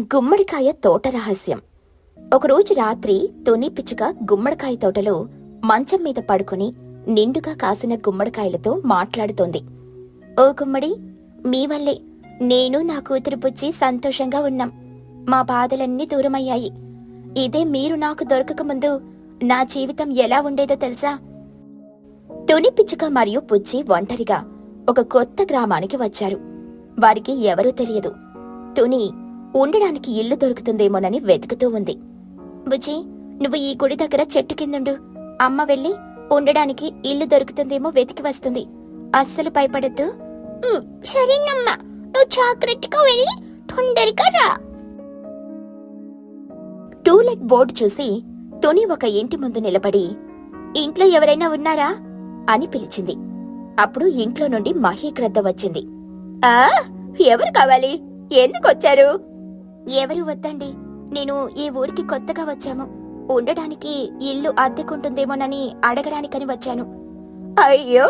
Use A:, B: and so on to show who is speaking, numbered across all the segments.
A: గుమ్మడికాయ తోట రహస్యం. ఒకరోజు రాత్రి తుని పిచ్చుక గుమ్మడికాయ తోటలో మంచం మీద పడుకుని నిండుగా కాసిన గుమ్మడికాయలతో మాట్లాడుతోంది. ఓ గుమ్మడి మీ వల్లే. నేను నా కూతురు పుచ్చి సంతోషంగా ఉన్నాం. మా బాధలన్నీ దూరమయ్యాయి. ఇదే మీరు నాకు దొరకకముందు నా జీవితం ఎలా ఉండేదో తెలుసా? తుని పిచ్చుక మరియు పుచ్చి ఒంటరిగా ఒక కొత్త గ్రామానికి వచ్చారు. వారికి ఎవరూ తెలియదు. తుని ఉండడానికి ఇల్లు దొరుకుతుందేమోనని వెతుకుతూ ఉంది. బుజ్జి నువ్వు ఈ గుడి దగ్గర చెట్టు కిందుండు. అమ్మ వెళ్ళి ఉండడానికి ఇల్లు దొరుకుతుందేమో వెతికి వస్తుంది. అస్సలు భయపడద్దు. సరేనమ్మా. నువ్వు జాగ్రత్తగా వెళ్ళి తొందరగా రా. టూలెట్ బోర్డు చూసి తుని ఒక ఇంటి ముందు నిలబడి ఇంట్లో ఎవరైనా ఉన్నారా? అని పిలిచింది. అప్పుడు ఇంట్లో నుండి మహీక్రద్ద వచ్చింది. ఆ? ఎవరు కావాలి? ఎందుకు వచ్చారు ఎవరు వద్దండి? నేను ఈ ఊరికి కొత్తగా వచ్చాము ఉండడానికి ఇల్లు అద్దెకుంటుందేమోనని అడగడానికని వచ్చాను. అయ్యో!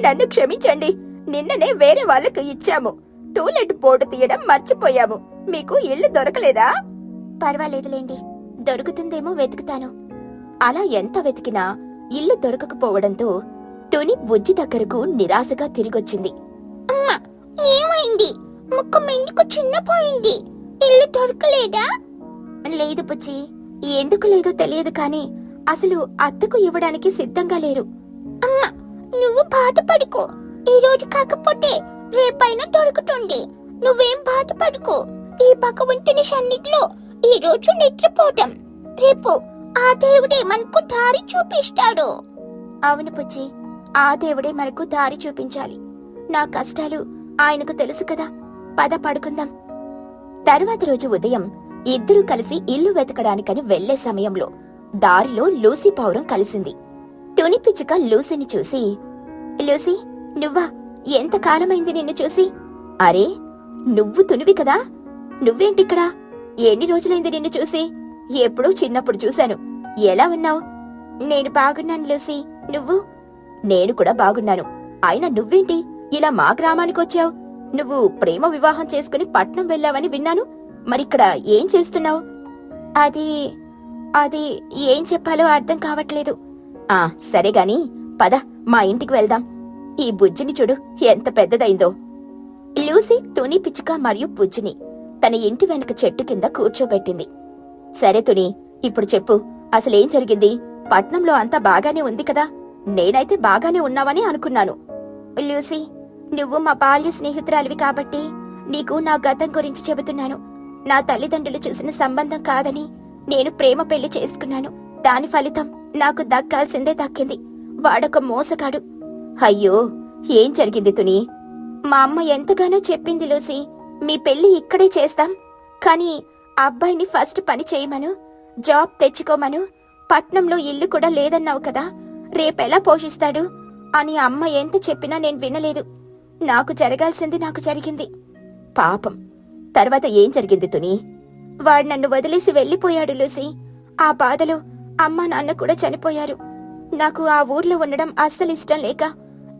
A: నన్ను క్షమించండి. నిన్ననే వేరే వాళ్ళకు ఇచ్చాము. టూలెట్ బోర్డు తీయడం మర్చిపోయాము. మీకు ఇల్లు దొరకలేదా? పర్వాలేదులేండి. దొరుకుతుందేమో వెతుకుతాను. అలా ఎంత వెతికినా ఇల్లు దొరకకపోవడంతో తుని బుజ్జి దగ్గరకు నిరాశగా తిరిగొచ్చింది. అమ్మా ఏమైంది? ముక్కు మెండుకు చిన్నపోయింది. ఇల్లు దొరకలేదా? లేదు బుజ్జి. ఎందుకు లేదో తెలియదు కాని అసలు అత్తకు ఇవ్వడానికి సిద్ధంగా లేరు. అమ్మా నువ్వు బాధపడుకో. ఈ రోజు కాకపోతే రేపైనా దొరుకుతుంది. నువ్వేం బాధపడుకో. ఈ భగవంతుని సన్నిధిలో ఈ రోజు నిద్రపోతాం రేపు ఆ దేవుడే మనకు దారి చూపిస్తాడు. అవును పుచ్చి ఆ దేవుడే మనకు దారి చూపించాలి. నా కష్టాలు ఆయనకు తెలుసు కదా. పద పడుకుందాం. తరువాత రోజు ఉదయం ఇద్దరూ కలిసి ఇల్లు వెతకడానికని వెళ్ళే సమయంలో దారిలో లూసీ పౌరం కలిసింది. తుని పిచ్చుక లూసీని చూసి లూసీ నువ్వా? ఎంత కాలమైంది నిన్ను చూసి? అరే నువ్వు తునివి కదా? నువ్వేంటిక్కడా ఎన్ని రోజులైంది నిన్ను చూసి? ఎప్పుడూ చిన్నప్పుడు చూశాను. ఎలా ఉన్నావు? నేను బాగున్నాను లూసీ. నువ్వు? నేను కూడా బాగున్నాను. అయినా నువ్వేంటి? ఇలా మా గ్రామానికొచ్చావు? నువ్వు ప్రేమ వివాహం చేసుకుని పట్నం వెళ్ళావని విన్నాను. మరిక్కడ ఏం చేస్తున్నావు? అది అది ఏం చెప్పాలో అర్థం కావట్లేదు. ఆ సరే గాని పద మా ఇంటికి వెళ్దాం. ఈ బుజ్జిని చూడు ఎంత పెద్దదైందో. లూసీ తుని పిచ్చుక మరియు బుజ్జిని తన ఇంటి వెనక చెట్టు కింద కూర్చోబెట్టింది. సరే తుని ఇప్పుడు చెప్పు అసలేం జరిగింది? పట్నంలో అంతా బాగానే ఉంది కదా? నేనైతే బాగానే ఉన్నావని అనుకున్నాను. లూసీ నువ్వు మా బాల్య స్నేహితురాలివి కాబట్టి నీకు నా గతం గురించి చెబుతున్నాను. నా తల్లిదండ్రులు చూసిన సంబంధం కాదని నేను ప్రేమ పెళ్ళి చేసుకున్నాను. దాని ఫలితం నాకు దక్కాల్సిందే దక్కింది. వాడొక మోసగాడు. అయ్యో ఏం జరిగింది తుని? మా అమ్మ ఎంతగానో చెప్పింది లూసి. మీ పెళ్ళి ఇక్కడే చేస్తాం. కానీ అబ్బాయిని ఫస్ట్ పని చేయమను. జాబ్ తెచ్చుకోమను. పట్నంలో ఇల్లు కూడా లేదన్నావు కదా. రేపెలా పోషిస్తాడు? అని అమ్మ ఎంత చెప్పినా నేను వినలేదు. నాకు జరగాల్సింది నాకు జరిగింది. పాపం. తర్వాత ఏం జరిగింది తుని? వాడు నన్ను వదిలేసి వెళ్ళిపోయాడు లూసీ. ఆ బాధలో అమ్మ నాన్న కూడా చనిపోయారు. నాకు ఆ ఊర్లో ఉండడం అస్సలు ఇష్టం లేక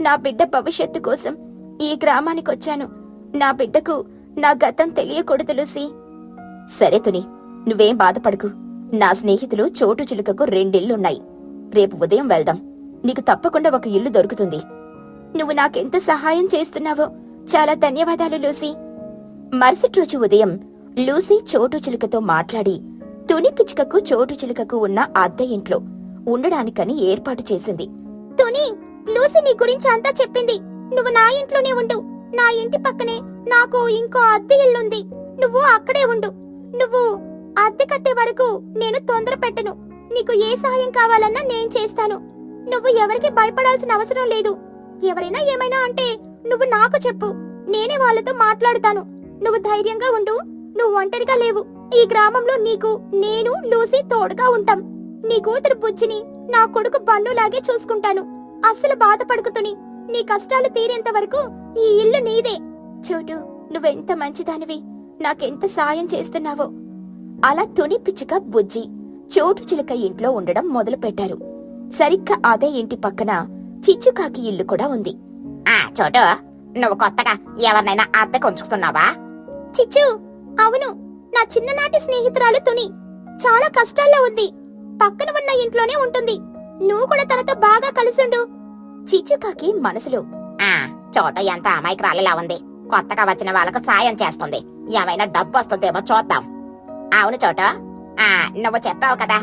A: నా బిడ్డ భవిష్యత్తు కోసం ఈ గ్రామానికొచ్చాను నా బిడ్డకు నా గతం తెలియకూడదు లూసీ. సరే తుని నువ్వేం బాధపడకు. నా స్నేహితులు చోటు చిలుకకు రెండిళ్ళున్నాయి రేపు ఉదయం వెళ్దాం. నీకు తప్పకుండా ఒక ఇల్లు దొరుకుతుంది. నువ్వు నాకెంత సహాయం చేస్తున్నావో చాలా ధన్యవాదాలు లూసీ. మరుసటి రోజు ఉదయం లూసీ చోటు చిలుకతో మాట్లాడి తుని పిచ్చుకకు చోటు చిలుకకు ఉన్న అద్దె ఇంట్లో ఉండడానికని ఏర్పాటు చేసింది. తుని లూసీ నీ గురించి అంతా చెప్పింది. నువ్వు నా ఇంట్లోనే ఉండు. నా ఇంటి పక్కనే నాకు ఇంకో అద్దె ఇల్లుంది. నువ్వు అక్కడే ఉండు. నువ్వు అద్దె కట్టే వరకు నేను తొందర పెట్టను. నీకు ఏ సహాయం కావాలన్నా నేను చేస్తాను. నువ్వు ఎవరికి భయపడాల్సిన అవసరం లేదు. ఎవరైనా ఏమైనా అంటే నువ్వు నాకు చెప్పు. నేనే వాళ్ళతో మాట్లాడుతాను. నువ్వు ధైర్యంగా ఉండు. నువ్వు ఒంటరిగా లేవు. ఈ గ్రామంలో నీకు నేను లూసీ తోడుగా ఉంటాం. నీ కూతురు బుజ్జిని నా కొడుకు బన్నులాగే చూసుకుంటాను. అస్సలు బాధపడుకుతుని నీ కష్టాలు తీరేంత వరకు ఈ ఇల్లు నీదే. చూడు నువ్వెంత మంచిదానివి. నాకెంత సాయం చేస్తున్నావో. అలా తుని పిచ్చుక బుజ్జి చోటు చిలుక ఇంట్లో ఉండడం మొదలుపెట్టారు. సరిగ్గా అదే ఇంటి పక్కన చిచ్చుకాకి ఇల్లు కూడా ఉంది.
B: ఆ చోటు. నువ్వు కొత్తగా ఎవరినైనా అద్దెకు ఉంచుతున్నావా
A: చిచ్చు అవును. నా చిన్ననాటి స్నేహితురాలు తుని. చాలా కష్టాల్లో ఉంది. పక్కన ఉన్న ఇంట్లోనే ఉంటుంది. నువ్వు కూడా తనతో బాగా కలిసిండు. చిచ్చుకాకి మనసులో
B: ఆ చోట ఎంత అమాయకురాలిలా ఉంది. కొత్తగా వచ్చిన వాళ్ళకు సాయం చేస్తుంది. ఏమైనా డబ్బు వస్తుందేమో చూద్దాం. అవును చోట. ఆ నువ్వు చెప్పావు కదా.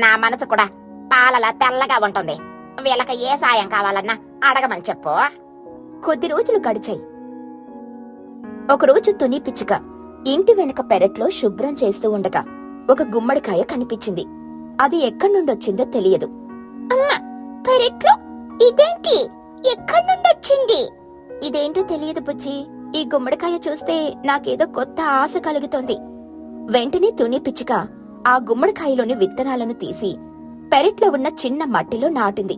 B: నా మనసు కూడా పాలలా తెల్లగా ఉంటుంది. వీళ్ళకి ఏ సాయం కావాలన్నా అడగమని చెప్పు.
A: కొద్ది రోజులు గడిచాయి. ఒకరోజు తుని పిచ్చుక ఇంటి వెనక పెరట్లో శుభ్రం చేస్తూ ఉండగా ఒక గుమ్మడికాయ కనిపించింది. అది ఎక్కడి నుండొచ్చిందో తెలియదు. అమ్మా పెరట్లో? ఇదేంటి? ఎక్కడి నుండొచ్చింది? ఇదేంటో తెలియదు బుజ్జి. ఈ గుమ్మడికాయ చూస్తే నాకేదో కొత్త ఆశ కలుగుతోంది. వెంటనే తుని పిచ్చుక ఆ గుమ్మడికాయలోని విత్తనాలను తీసి పెరట్లో ఉన్న చిన్న మట్టిలో నాటింది.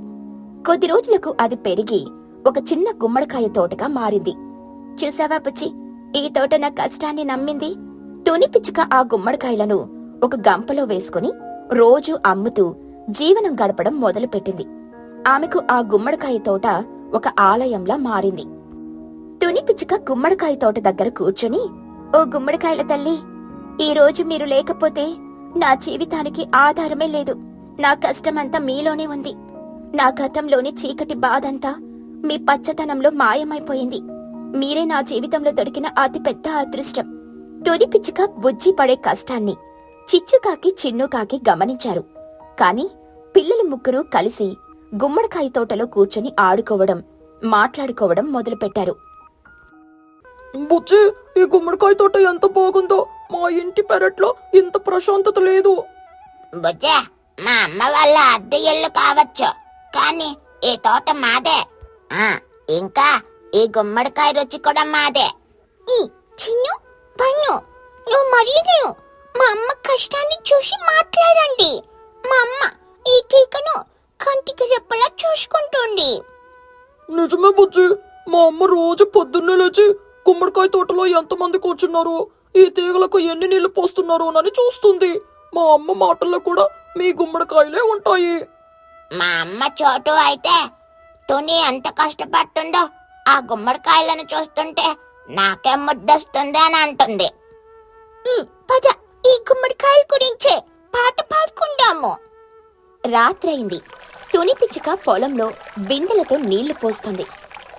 A: కొద్ది రోజులకు అది పెరిగి ఒక చిన్న గుమ్మడికాయ తోటగా మారింది. చూసావా పుచ్చి ఈ తోట నా కష్టాన్ని నమ్మింది. తుని పిచ్చుక ఆ గుమ్మడికాయలను ఒక గంపలో వేసుకుని రోజు అమ్ముతూ జీవనం గడపడం మొదలుపెట్టింది. ఆమెకు ఆ గుమ్మడికాయ తోట ఒక ఆలయంలా మారింది. తుని పిచ్చుక గుమ్మడికాయ తోట దగ్గర కూర్చుని ఓ గుమ్మడికాయల తల్లి ఈ రోజు మీరు లేకపోతే నా జీవితానికి ఆధారమే లేదు. నా కష్టమంతా మీలోనే ఉంది. నా గతంలోని చీకటి బాధంతా మీ పచ్చతనంలో మాయమైపోయింది. మీరే నా జీవితంలో దొరికిన అతి పెద్ద అదృష్టం. తొలి పిచ్చుక బుజ్జి పడే కష్టాన్ని చిచ్చుకాకి చిన్నుకాకి గమనించారు. కాని పిల్లలు ముగ్గురు కలిసి గుమ్మడికాయ తోటలో కూర్చొని ఆడుకోవడం మాట్లాడుకోవడం మొదలుపెట్టారు.
C: బుజ్జి ఈ గుమ్మడికాయ తోట ఎంత బాగుందో. మా ఇంటి పెరట్లో ఇంత ప్రశాంతత లేదు.
B: బుజ్జే! మా అమ్మ వాళ్ళ అద్దె ఇల్లు కావచ్చు. కానీ ఈ తోట మాదే. ఆ ఇంకా ఈ గుమ్మడికాయ రుచి కూడా మాదే.
A: చిన్ను పన్ను నువ్వు మరీ మా అమ్మ కష్టాన్ని చూసి మాట్లాడండి. మా అమ్మ ఈ తీగను కంటికి రెప్పలా చూసుకుంటుంది.
C: నిజమే బుజ్జి. మా అమ్మ రోజు పొద్దున్నే లేచి గుమ్మడికాయ తోటలో ఎంతమంది కూర్చున్నారో ఈ తీగలకు ఎన్ని నీళ్ళు పోస్తున్నారోనని చూస్తుంది. మా అమ్మ మాటల్లో కూడా మీ గుమ్మడికాయలే ఉంటాయి.
B: మా అమ్మ చోటు అయితే తుని ఎంత కష్టపడుతుందో ఆ గుమ్మడికాయలను చూస్తుంటే నాకే ముద్దొస్తుంది అని అంటుంది.
A: పద ఈ గుమ్మడికాయల గురించే పాట పాడుకుందాము. రాత్రైంది తుని పిచ్చుక పొలంలో బిందెలతో నీళ్ళు పోస్తుంది.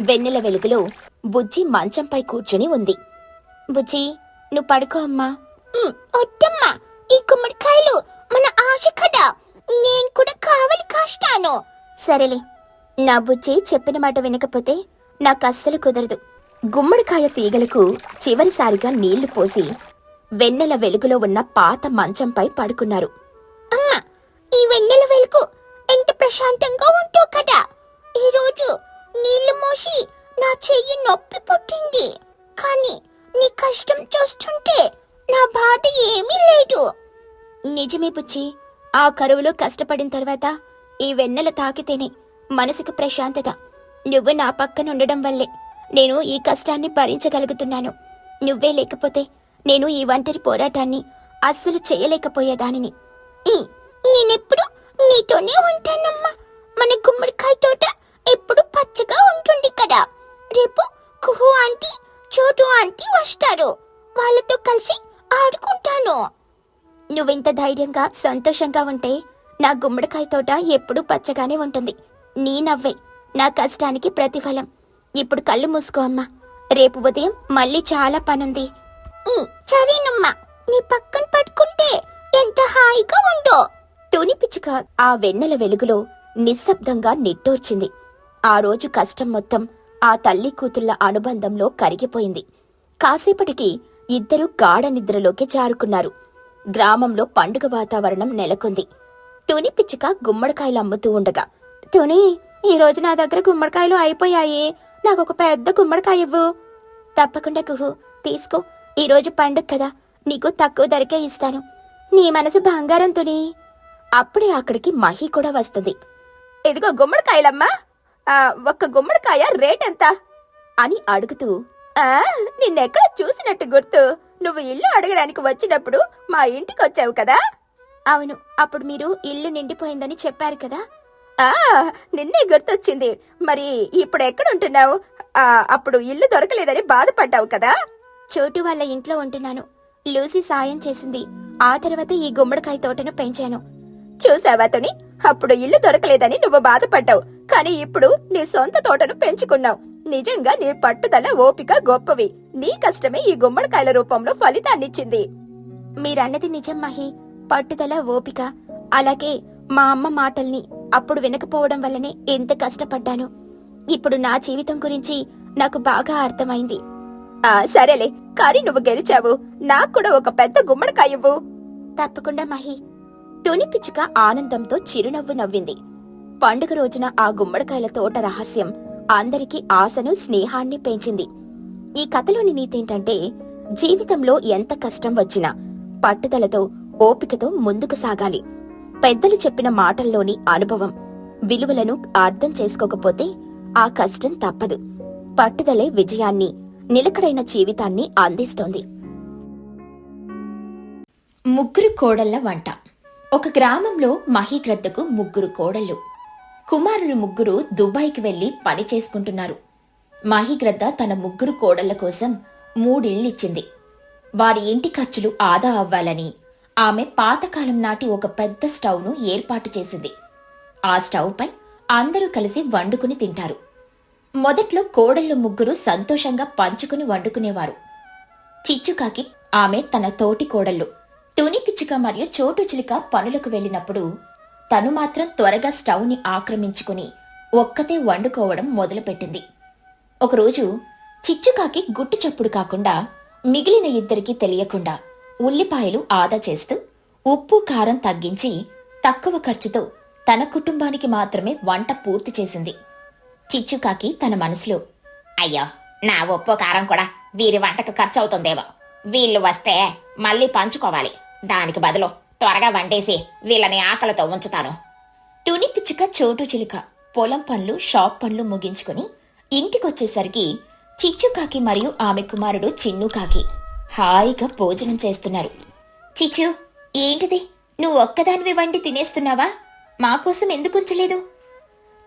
A: వెన్నెల వెలుగులో బుజ్జి మంచంపై కూర్చుని ఉంది. బుజ్జి నువ్వు పడుకో అమ్మా. వద్దమ్మా ఈ గుమ్మడికాయలు ఆశ కదా నేను కూడా కావలి కాస్తాను. సరేలే. నా బుజ్జి చెప్పిన మాట వినకపోతే నాకు అస్సలు కుదరదు. గుమ్మడికాయ తీగలకు చివరిసారిగా నీళ్ళు పోసి వెన్నెల వెలుగులో ఉన్న పాత మంచంపై పడుకున్నారు. అమ్మా ఈ వెన్నెల వెలుగు ఎంత ప్రశాంతంగా ఉంటో కదా. ఈ రోజు నీళ్ళు మోసి నా చెయ్యి నొప్పి పుట్టింది. కానీ నీ కష్టం చూస్తుంటే నా బాధ ఏమీ లేదు. నిజమే పుచ్చి ఆ కరువులో కష్టపడిన తర్వాత ఈ వెన్నెల తాకితేనే మనసుకు ప్రశాంతత. నువ్వు నా పక్కన ఉండడం వల్లే నేను ఈ కష్టాన్ని భరించగలుగుతున్నాను. నువ్వే లేకపోతే నేను ఈ ఒంటరి పోరాటాన్ని అస్సలు చేయలేకపోయేదానిని. నేనెప్పుడు నీతోనే ఉంటానమ్మా. మన గుమ్మడికాయ తోట ఎప్పుడు పచ్చగా ఉంటుంది కదా. రేపు కుహు ఆంటీ చోటు ఆంటీ వస్తారు. వాళ్ళతో కలిసి ఆడుకుంటాను. నువ్వింత ధైర్యంగా సంతోషంగా ఉంటే నా గుమ్మడికాయ తోట ఎప్పుడూ పచ్చగానే ఉంటుంది. నీ నవ్వే నా కష్టానికి ప్రతిఫలం. ఇప్పుడు కళ్ళు మూసుకో అమ్మా. రేపు ఉదయం మళ్ళీ చాలా పనుంది. సరేనమ్మా నీ పక్కన పట్టుకుంటే ఎంత హాయిగా ఉందో. తుని పిచ్చుక ఆ వెన్నెల వెలుగులో నిశ్శబ్దంగా నిట్టూర్చింది. ఆ రోజు కష్టం మొత్తం ఆ తల్లి కూతుళ్ళ అనుబంధంలో కరిగిపోయింది. కాసేపటికి ఇద్దరూ గాఢ నిద్రలోకి జారుకున్నారు. గ్రామంలో పండుగ వాతావరణం నెలకొంది. తుని పిచ్చుక గుమ్మడికాయలు అమ్ముతూ ఉండగా తుని ఈ రోజు నా దగ్గర గుమ్మడికాయలు అయిపోయాయి. నాకు ఒక పెద్ద గుమ్మడికాయ ఇవ్వు. తప్పకుండా కుహు తీసుకో. ఈరోజు పండుగ కదా నీకు తక్కువ ధరకే ఇస్తాను. నీ మనసు బంగారం తుని. అప్పుడే అక్కడికి మహి కూడా వస్తుంది. ఇదిగో గుమ్మడికాయలమ్మా. ఒక్క గుమ్మడికాయ రేట్ ఎంత? అని అడుగుతూ ఆ నిన్నెక్కడ చూసినట్టు గుర్తు. నువ్వు ఇల్లు అడగడానికి వచ్చినప్పుడు మా ఇంటికి వచ్చావు కదా? అవును అప్పుడు మీరు ఇల్లు నిండిపోయిందని చెప్పారు కదా? ఆ నిన్నే గుర్తొచ్చింది. మరి ఇప్పుడు ఎక్కడ ఉంటున్నావు ఆ అప్పుడు ఇల్లు దొరకలేదని బాధపడ్డావు కదా? చోటు వాళ్ళ ఇంట్లో ఉంటున్నాను. లూసీ సాయం చేసింది. ఆ తర్వాత ఈ గుమ్మడికాయ తోటను పెంచాను. చూసావా తుని? అప్పుడు ఇల్లు దొరకలేదని నువ్వు బాధపడ్డావు. కానీ ఇప్పుడు నీ సొంత తోటను పెంచుకున్నావు. నిజంగా నీ పట్టుదల ఓపిక గొప్పవి. నీ కష్టమే ఈ గుమ్మడికాయల రూపంలో ఫలితాన్నిచ్చింది. మీరన్నది నిజం మహి. పట్టుదల ఓపిక. అలాగే మా అమ్మ మాటల్ని అప్పుడు వినకపోవడం వల్లనే ఎంత కష్టపడ్డాను. ఇప్పుడు నా జీవితం గురించి నాకు బాగా అర్థమైంది. ఆ సరేలే. కానీ నువ్వు గెలిచావు. నాకు కూడా ఒక పెద్ద గుమ్మడికాయ ఇవ్వు. తప్పకుండా మహి. తుని పిచ్చుక ఆనందంతో చిరునవ్వు నవ్వింది. పండుగ రోజున ఆ గుమ్మడికాయల తోట రహస్యం అందరికీ ఆశను స్నేహాన్ని పెంచింది. ఈ కథలోని నీతేంటంటే జీవితంలో ఎంత కష్టం వచ్చినా పట్టుదలతో ఓపికతో ముందుకు సాగాలి. పెద్దలు చెప్పిన మాటల్లోని అనుభవం విలువలను అర్థం చేసుకోకపోతే ఆ కష్టం తప్పదు. పట్టుదలే విజయాన్ని నిలకడైన జీవితాన్ని అందిస్తోంది. ముగ్గురు కోడళ్ళ వంట. ఒక గ్రామంలో మహీగ్రద్దకు ముగ్గురు కోడళ్ళు. కుమారులు ముగ్గురు దుబాయ్కి వెళ్ళి పని చేసుకుంటున్నారు. మహిగ్రద్ద తన ముగ్గురు కోడళ్ళ కోసం మూడిళ్ళిచ్చింది. వారి ఇంటి ఖర్చులు ఆదా అవ్వాలని ఆమె పాతకాలం నాటి ఒక పెద్ద స్టవ్ను ఏర్పాటు చేసింది. ఆ స్టవ్పై అందరూ కలిసి వండుకుని తింటారు. మొదట్లో కోడళ్ళు ముగ్గురు సంతోషంగా పంచుకుని వండుకునేవారు. చిచ్చుకాకి ఆమె తన తోటి కోడళ్ళు. తుని పిచ్చుక మరియు చోటుచిలుక పనులకు వెళ్ళినప్పుడు తను మాత్రం త్వరగా స్టవ్ని ఆక్రమించుకుని ఒక్కతే వండుకోవడం మొదలుపెట్టింది. ఒకరోజు చిచ్చుకాకి గుట్టు చప్పుడు కాకుండా మిగిలిన ఇద్దరికి తెలియకుండా ఉల్లిపాయలు ఆదా చేస్తూ ఉప్పు కారం తగ్గించి తక్కువ ఖర్చుతో తన కుటుంబానికి మాత్రమే వంట పూర్తి చేసింది. చిచ్చుకాకి తన మనసులో
B: అయ్యో నా ఉప్పు కారం కూడా వీరి వంటకు ఖర్చు అవుతుందేమో వీళ్ళు వస్తే మళ్ళీ పంచుకోవాలి. దానికి బదులు త్వరగా వండేసి. వీళ్ళని ఆకలితో ఉంచుతాను.
A: తుని పిచ్చుక చోటు చిలుక పొలం పనులు షాప్ పనులు ముగించుకుని ఇంటికొచ్చేసరికి చిచ్చుకాకి మరియు ఆమె కుమారుడు చిన్నుకాకి హాయిగా భోజనం చేస్తున్నారు. చిచ్చు ఏంటిది? నువ్వు ఒక్కదానివి వండి తినేస్తున్నావా? మాకోసం ఎందుకు ఉంచలేదు?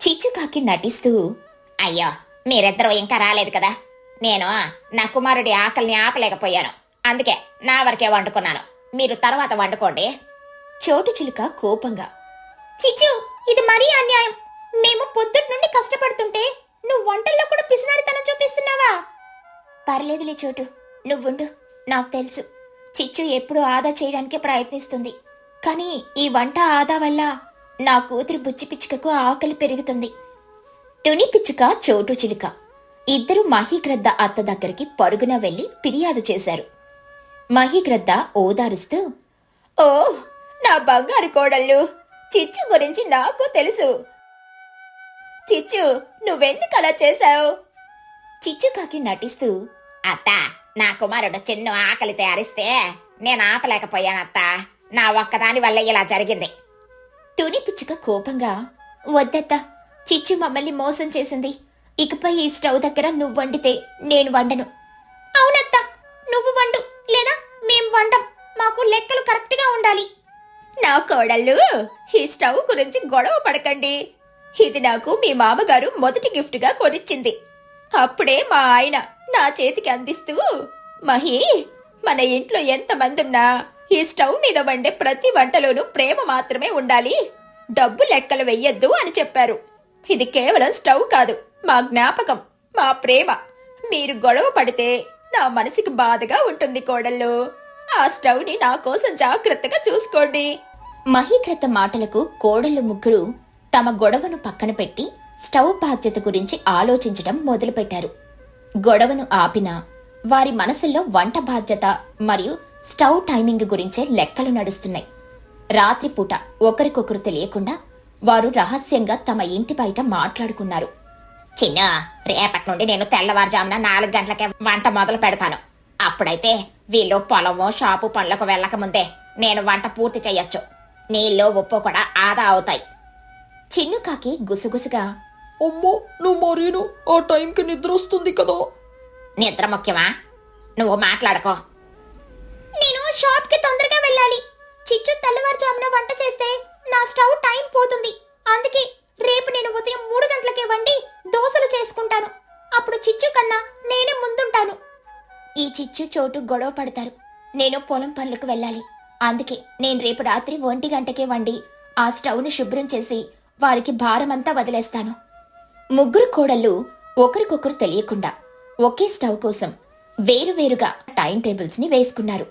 A: చిచ్చుకాకి నటిస్తూ
B: అయ్యో మీరిద్దరూ ఇంకా రాలేదు కదా. నేను నా కుమారుడి ఆకలిని ఆపలేకపోయాను. అందుకే నా వరకే వండుకున్నాను. మీరు తర్వాత వండుకోండి.
A: చోటు చిలుక కోపంగా
B: చిచ్చు ఇది మరీ అన్యాయం. మేము పొద్దుటి నుండి కష్టపడుతుంటే నువ్వు వంటల్లో కూడా పిసినారితనం చూపిస్తున్నావా?
A: పర్లేదులే చోటు నువ్వుండు నాకు తెలుసు. చిచ్చు ఎప్పుడూ ఆదా చేయడానికే ప్రయత్నిస్తుంది. కానీ ఈ వంట ఆదా వల్ల నా కూతురు బుచ్చి పిచ్చుకకు ఆకలి పెరుగుతుంది. తుని పిచ్చుక చోటు చిలుక. ఇద్దరు మహీగ్రద్ద అత్త దగ్గరికి పరుగున వెళ్ళి ఫిర్యాదు చేశారు. మహిగ్రద్ద ఓదారుస్తూ ఓ నా బంగారు కోడళ్ళు. చిచ్చు గురించి నాకు తెలుసు. చిచ్చు నువ్వెందుకు అలా చేశావు? చిచ్చుకాకి నటిస్తూ
B: అత్త నా కుమారుడు చిన్న ఆకలి తయారిస్తే నేను ఆపలేకపోయానత్త. నా ఒక్కదాని వల్ల ఇలా జరిగింది.
A: తుని పిచ్చుక కోపంగా వద్దత్త చిచ్చు మమ్మల్ని మోసం చేసింది. ఇకపై ఈ స్టవ్ దగ్గర నువ్వు వండితే నేను వండను.
B: అవునత్త నువ్వు వండు. లేదా మేం వండం. మాకు లెక్కలు కరెక్ట్గా ఉండాలి.
A: నా కోడళ్ళు ఈ స్టవ్ గురించి గొడవ పడకండి. ఇది నాకు మీ మామగారు మొదటి గిఫ్ట్గా కొనిచ్చింది. అప్పుడే మా ఆయన నా చేతికి అందిస్తూ మహి మన ఇంట్లో ఎంతమంది ఉన్నా ఈ స్టవ్ మీద వండే ప్రతి వంటలోనూ ప్రేమ మాత్రమే ఉండాలి. డబ్బు లెక్కలు వెయ్యొద్దు అని చెప్పారు. ఇది కేవలం స్టవ్ కాదు మా జ్ఞాపకం మా ప్రేమ. మీరు గొడవ పడితే నా మనసుకి బాధగా ఉంటుంది కోడళ్ళు ఆ స్టవ్ని నా కోసం జాగ్రత్తగా చూసుకోండి. మహీకృత మాటలకు కోడళ్ళు ముగ్గురు తమ గొడవను పక్కన పెట్టి స్టవ్ బాధ్యత గురించి ఆలోచించడం మొదలుపెట్టారు. గొడవను ఆపినా వారి మనసుల్లో వంట బాధ్యత మరియు స్టవ్ టైమింగ్ గురించే లెక్కలు నడుస్తున్నాయి. రాత్రిపూట ఒకరికొకరు తెలియకుండా వారు రహస్యంగా తమ ఇంటి బయట మాట్లాడుకున్నారు.
B: చిన్న రేపటి నుండి నేను తెల్లవారుజామున నాలుగు గంటలకే వంట మొదలు పెడతాను. అప్పుడైతే వీళ్ళు పొలము షాపు పనులకు వెళ్ళక ముందే నేను వంట పూర్తి చెయ్యొచ్చు. నీళ్ళు ఉప్పు కూడా ఆదా అవుతాయి.
A: చిన్నుకాకి గుసగుసగా
C: అమ్మో నువ్వు మరీను ఆ టైంకి నిద్ర వస్తుంది కదా.
B: నిద్ర ముఖ్యమా? నువ్వు మాట్లాడుకో. నేను షాప్కి తొందరగా వెళ్ళాలి. చిచ్చు తెల్లవారుజామున వంట చేస్తే నా స్టవ్ టైం పోతుంది. అందుకే రేపు నేను ఉదయం మూడు గంటలకే వండి దోశలు చేసుకుంటాను. అప్పుడు చిచ్చు కన్నా నేనే ముందుంటాను.
A: ఈ చిచ్చు చోటు గొడవ పడతారు. నేను పొలం పనులకు వెళ్ళాలి. అందుకే నేను రేపు రాత్రి ఒంటి గంటకే వండి ఆ స్టవ్ను శుభ్రం చేసి వారికి భారమంతా వదిలేస్తాను. ముగ్గురు కోడళ్ళు ఒకరికొకరు తెలియకుండా ఒకే స్టవ్ కోసం వేరువేరుగా టైం టేబుల్స్ని వేసుకున్నారు.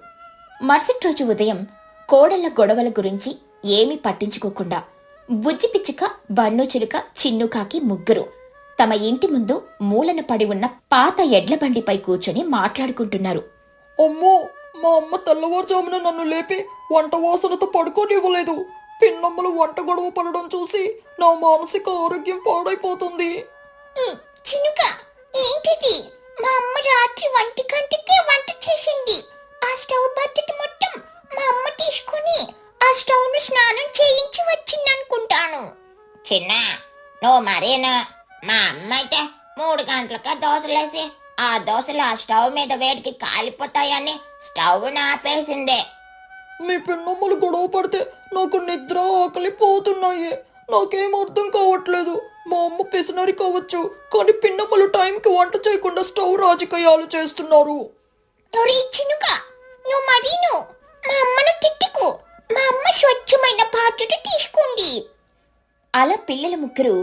A: మరుసటి రోజు ఉదయం కోడళ్ళ గొడవల గురించి ఏమీ పట్టించుకోకుండా బుజ్జి పిచ్చుక బన్ను చిలుక చిన్ను కాకి ముగ్గురు. తమ ఇంటి ముందు మూలన పడి ఉన్న పాత ఎడ్ల బండిపై కూర్చొని మాట్లాడుకుంటున్నారు.
C: అమ్మో మా అమ్మ తెల్లవారుజామున నన్ను లేపి వంట వాసనతో పడుకోనివ్వలేదు. పిన్నమ్మలు వంట గొడవ పడడం చూసి నా మానసిక ఆరోగ్యం పాడైపోతుంది.
A: చినుక ఏంటిది? మా అమ్మ రాత్రి వంటి గంటకే వంట చేసింది. ఆ స్టవ్ బకెట్ మొత్తం మా అమ్మ తీసుకుని ఆ స్టవ్ స్నానం చేయించి వచ్చిందనుకుంటాను.
B: చిన్న నువ్వు మరేనా మా అమ్మ అయితే మూడు గంటలకే దోశలేసి ఆ దోశలు ఆ స్టవ్ మీద వేడికి కాలిపోతాయని స్టవ్ ఆపేసిందే
C: మీ పిన్నమ్మలు గొడవ పడితే నాకు నిద్ర ఆకలి పోతున్నాయి. నాకేం అర్థం కావట్లేదు. మా అమ్మ పిసినరి కావచ్చు కానీ పిన్నమ్మలు టైంకి వంట చేయకుండా స్టవ్ రాజకీయాలు చేస్తున్నారు.
A: నువ్వు మరీను. మా అమ్మను తిట్టుకు. మా అమ్మ స్వచ్ఛమైన బాధ్యత తీసుకుంది. అలా పిల్లల ముగ్గురు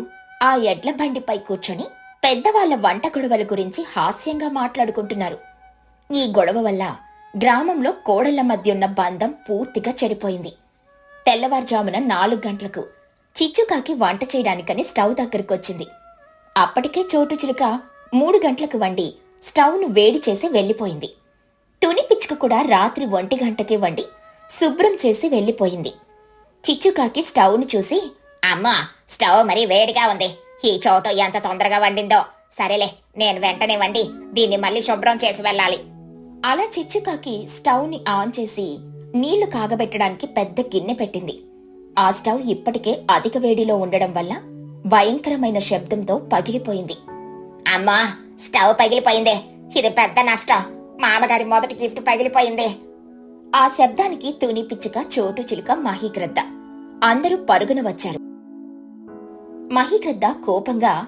A: ఆ ఎడ్ల బండిపై కూర్చొని పెద్దవాళ్ళ వంట గొడవల గురించి హాస్యంగా మాట్లాడుకుంటున్నారు. ఈ గొడవ వల్ల గ్రామంలో కోడళ్ళ మధ్య ఉన్న బంధం పూర్తిగా చెడిపోయింది. తెల్లవారుజామున నాలుగు గంటలకు చిచ్చుకాకి వంట చేయడానికని స్టవ్ దగ్గరకు వచ్చింది అప్పటికే చోటు చిలుక మూడు గంటలకు వండి స్టవ్ను వేడి చేసి వెళ్ళిపోయింది. తుని పిచ్చుక కూడా రాత్రి ఒంటి గంటకే వండి శుభ్రం చేసి వెళ్ళిపోయింది. చిచ్చుకాకి స్టవ్ను చూసి
B: అమ్మా స్టవ్ మరీ వేడిగా ఉంది. ఈ చోటు ఎంత తొందరగా వండిందో. సరేలే నేను వెంటనే వండి దీన్ని మళ్ళీ శుభ్రం చేసి వెళ్ళాలి.
A: అలా చిచ్చుకాకి స్టవ్ని ఆన్ చేసి నీళ్ళు కాగబెట్టడానికి పెద్ద గిన్నె పెట్టింది. ఆ స్టవ్ ఇప్పటికే అధిక వేడిలో ఉండడం వల్ల భయంకరమైన శబ్దంతో పగిలిపోయింది.
B: అమ్మా స్టవ్ పగిలిపోయిందే. ఇది పెద్ద నష్టం. మామగారి మొదటి గిఫ్ట్ పగిలిపోయింది.
A: ఆ శబ్దానికి తుని పిచ్చుక చోటు చిలుక మహీగ్రద్ద. అందరూ పరుగున వచ్చారు. మహీగ్రద్ద కోపంగా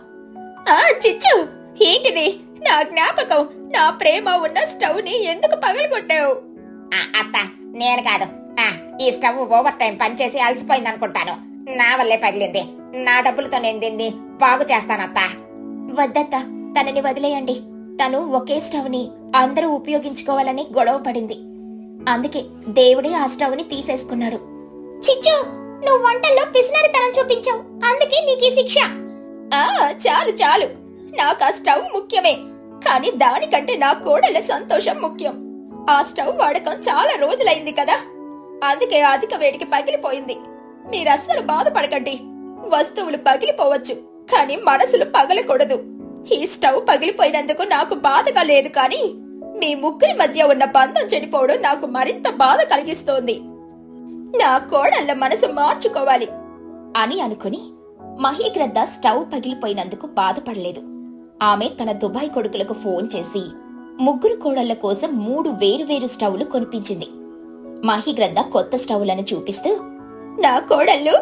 A: ఆ చిచ్చు! ఏంటిది? నా జ్ఞాపకం నా ప్రేమ ఉన్న స్టవ్ని ఎందుకు పగలగొట్టావు?
B: ఆ, అత్త నేను కాదు. ఆ, ఈ స్టవ్ ఓవర్ టైం పనిచేసి అలసిపోయింది అనుకుంటాను నా వల్లే పగిలింది. నా డబ్బులతో నేను దీన్ని బాగు చేస్తానత్తా
A: వద్దత్త తనని వదిలేయండి. తను ఒకే స్టవ్ని అందరూ ఉపయోగించుకోవాలని గొడవ పడింది. అందుకే దేవుడే ఆ స్టవ్ని తీసేసుకున్నాడు. చిచ్చు నువ్వు వంటల్లో పిసినరితనం చూపించావు. అందుకే నీకు ఈ శిక్ష. ఆ చాలు చాలు. నాకు ఆ స్టవ్ ముఖ్యమే. కానీ దానికంటే నా కోడళ్ళ సంతోషం ముఖ్యం. ఆ స్టవ్ వాడకం చాలా రోజులైంది కదా. అందుకే అధిక వేడికి పగిలిపోయింది. మీరస్సలు బాధపడకండి. వస్తువులు పగిలిపోవచ్చు కానీ మనసులు పగలకూడదు. ఈ స్టవ్ పగిలిపోయినందుకు నాకు బాధగా లేదు కానీ మీ ముగ్గురి మధ్య ఉన్న బంధం చెడిపోవడం నాకు మరింత బాధ కలిగిస్తోంది. నా కోడళ్ళ మనసు మార్చుకోవాలి అని అనుకుని మహీగ్రద్ద స్టవ్ పగిలిపోయినందుకు బాధపడలేదు. ఆమె తన దుబాయ్ కొడుకులకు ఫోన్ చేసి ముగ్గురు కోడళ్ళ కోసం మూడు వేరువేరు స్టవ్లు కొనిపించింది. మహీగ్రద్ద కొత్త స్టవ్లను చూపిస్తూ నా కోడళ్ళు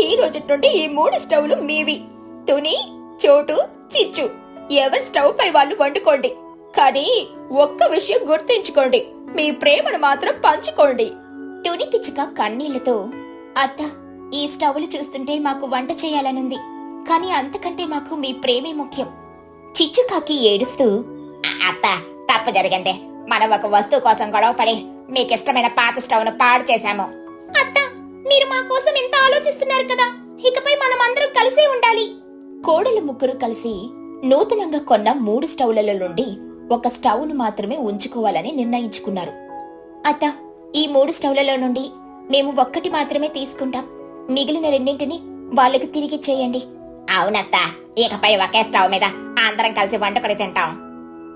A: ఈ రోజు నుండి ఈ మూడు స్టవ్లు మీవి. తుని చోటు చిచ్చు ఎవరి స్టవ్ పై వాళ్ళు వండుకోండి. కానీ ఒక్క విషయం గుర్తుంచుకోండి. మీ ప్రేమను మాత్రం పంచుకోండి. తుని పిచ్చుక కన్నీళ్ళతో అత్త ఈ స్టవ్లు చూస్తుంటే మాకు వంట చేయాలనుంది. కానీ అంతకంటే మాకు మీ ప్రేమే ముఖ్యం. చిచ్చుకాకి ఏడుస్తూ
B: అత్త తప్పు జరిగింది. మనం ఒక వస్తువు కోసం గొడవ పడి మీకు ఇష్టమైన పాత స్టవ్ను పాడు చేశాము.
A: అత్త మీరు మా కోసం ఎంత ఆలోచిస్తున్నారు కదా. ఇకపై మనం అందరం కలిసే ఉండాలి. కోడలు ముగ్గురు కలిసి నూతనంగా కొన్న మూడు స్టవ్లలో నుండి ఒక స్టవ్ను మాత్రమే ఉంచుకోవాలని నిర్ణయించుకున్నారు. అత్త ఈ మూడు స్టవ్లలో నుండి మేము ఒక్కటి మాత్రమే తీసుకుంటాం. మిగిలిన రెండింటిని వాళ్ళకి తిరిగి చేయండి.
B: అవునత్త ఇకపై ఒకే స్టవ్ మీద అందరం కలిసి వండుకొని తింటాం.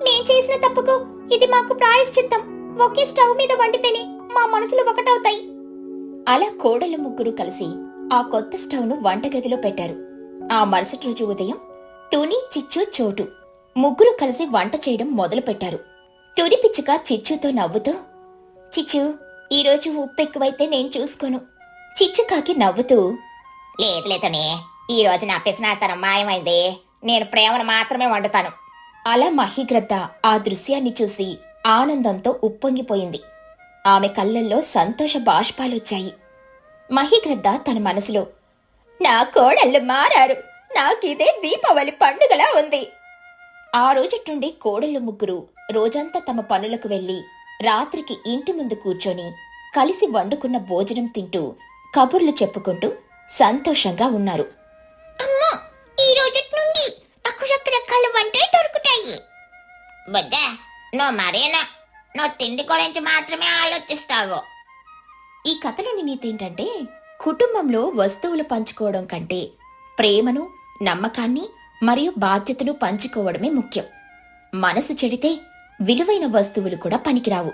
A: మేం చేసిన తప్పుకు ఇది మాకు ప్రాయశ్చిత్తం. ఒకే స్టవ్ మీద వండితేనే మా మనసులు ఒకటవుతాయి. అలా కోడలు ముగ్గురు కలిసి ఆ కొత్త స్టవ్ను వంటగదిలో పెట్టారు. ఆ మరుసటి రోజు ఉదయం తుని చిచ్చు చోటు ముగ్గురు కలిసి వంట చేయడం మొదలుపెట్టారు. పెట్టారు పిచ్చుక చిచ్చుతో నవ్వుతూ చిచ్చు ఈరోజు ఉప్పు ఎక్కువైతే నేను చూసుకోను. చిచ్చుకాకి నవ్వుతూ
B: లేదు లేదనే ఈ రోజు నా పిసినాతనం మాయమైంది. నేను ప్రేమను మాత్రమే వండుతాను.
A: అలా మహిగ్రద్ద ఆ దృశ్యాన్ని చూసి ఆనందంతో ఉప్పొంగిపోయింది. ఆమె కళ్ళల్లో సంతోష బాష్పాలొచ్చాయి. మహిగ్రద్ద తన మనసులో నా కోడళ్ళు మారారు. నాకిదే దీపావళి పండుగలా ఉంది. ఆ రోజుట్టుండి కోడళ్ళు ముగ్గురు రోజంతా తమ పనులకు వెళ్ళి రాత్రికి ఇంటి ముందు కూర్చొని కలిసి వండుకున్న భోజనం తింటూ కబుర్లు చెప్పుకుంటూ సంతోషంగా ఉన్నారు.
B: అమ్మో ఈ రోజు నుండి నాకు రకరకాల వంటలు దొరుకుతాయి. నువ్వు మరేనా? నువ్వు తిండి గురించి మాత్రమే ఆలోచిస్తావు.
A: ఈ కథలోని నీతి ఏంటంటే కుటుంబంలో వస్తువులు పంచుకోవడం కంటే ప్రేమను నమ్మకాన్ని మరియు బాధ్యతను పంచుకోవడమే ముఖ్యం. మనసు చెడితే విలువైన వస్తువులు కూడా పనికిరావు.